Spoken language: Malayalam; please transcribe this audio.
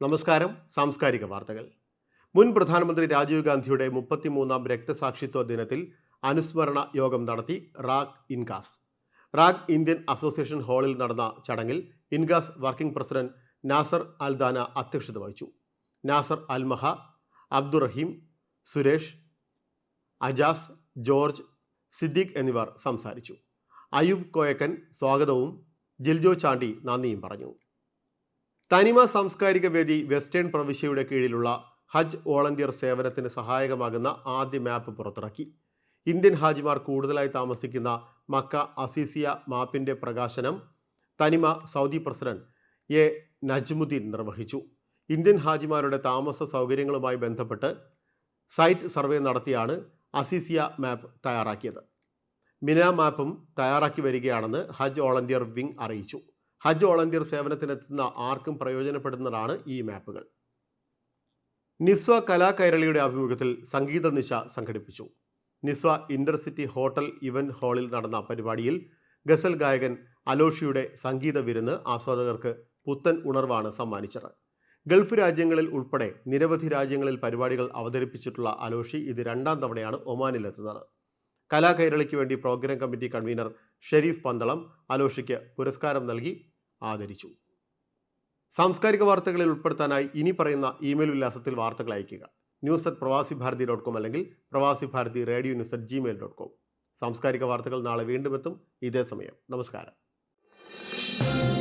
നമസ്കാരം. സാംസ്കാരിക വാർത്തകൾ. മുൻ പ്രധാനമന്ത്രി രാജീവ് ഗാന്ധിയുടെ മുപ്പത്തിമൂന്നാം രക്തസാക്ഷിത്വ ദിനത്തിൽ അനുസ്മരണ യോഗം നടത്തി റാഗ് ഇൻകാസ്. റാഗ് ഇന്ത്യൻ അസോസിയേഷൻ ഹാളിൽ നടന്ന ചടങ്ങിൽ ഇൻകാസ് വർക്കിംഗ് പ്രസിഡന്റ് നാസർ അൽദാന അധ്യക്ഷത വഹിച്ചു. നാസർ അൽമഹ അബ്ദുറഹീം സുരേഷ് അജാസ് ജോർജ് സിദ്ദീഖ് എന്നിവർ സംസാരിച്ചു. അയൂബ് കോയക്കൻ സ്വാഗതവും ജിൽജോ ചാണ്ടി നന്ദിയും പറഞ്ഞു. തനിമ സാംസ്കാരിക വേദി വെസ്റ്റേൺ പ്രവിശ്യയുടെ കീഴിലുള്ള ഹജ്ജ് വോളണ്ടിയർ സേവനത്തിന് സഹായകമാകുന്ന ആദ്യ മാപ്പ് പുറത്തിറക്കി. ഇന്ത്യൻ ഹാജിമാർ കൂടുതലായി താമസിക്കുന്ന മക്ക അസീസിയ മാപ്പിന്റെ പ്രകാശനം തനിമ സൗദി പ്രസിഡന്റ് എ. നജ്മുദ്ദീൻ നിർവഹിച്ചു. ഇന്ത്യൻ ഹാജിമാരുടെ താമസ സൗകര്യങ്ങളുമായി ബന്ധപ്പെട്ട് സൈറ്റ് സർവേ നടത്തിയാണ് അസീസിയ മാപ്പ് തയ്യാറാക്കിയത്. മിന മാപ്പും തയ്യാറാക്കി വരികയാണെന്ന് ഹജ്ജ് വോളണ്ടിയർ വിംഗ് അറിയിച്ചു. ഹജ്ജ് വോളണ്ടിയർ സേവനത്തിനെത്തുന്ന ആർക്കും പ്രയോജനപ്പെടുന്നതാണ് ഈ മാപ്പുകൾ. നിസ്വ കലാകൈരളിയുടെ ആഭിമുഖ്യത്തിൽ സംഗീത നിശ സംഘടിപ്പിച്ചു. നിസ്വ ഇന്റർസിറ്റി ഹോട്ടൽ ഇവന്റ് ഹാളിൽ നടന്ന പരിപാടിയിൽ ഗസൽ ഗായകൻ അലോഷിയുടെ സംഗീത വിരുന്ന് ആസ്വാദകർക്ക് പുത്തൻ ഉണർവാണ് സമ്മാനിച്ചത്. ഗൾഫ് രാജ്യങ്ങളിൽ ഉൾപ്പെടെ നിരവധി രാജ്യങ്ങളിൽ പരിപാടികൾ അവതരിപ്പിച്ചിട്ടുള്ള അലോഷി ഇത് രണ്ടാം തവണയാണ് ഒമാനിലെത്തുന്നത്. കലാകൈരളിക്ക് വേണ്ടി programme committee convener Sharif Pandalam അലോഷിക്ക് പുരസ്കാരം നൽകി ആദരിച്ചു. സാംസ്കാരിക വാർത്തകളിൽ ഉൾപ്പെടുത്താനായി ഇനി പറയുന്ന ഇമെയിൽ വിലാസത്തിൽ വാർത്തകൾ അയയ്ക്കുക. ന്യൂസ് അറ്റ് പ്രവാസി ഭാരതി ഡോട്ട് കോം അല്ലെങ്കിൽ Pravasi Bharathi radio news at Gmail dot com. സാംസ്കാരിക വാർത്തകൾ നാളെ വീണ്ടും എത്തും. ഇതേ സമയം. നമസ്കാരം.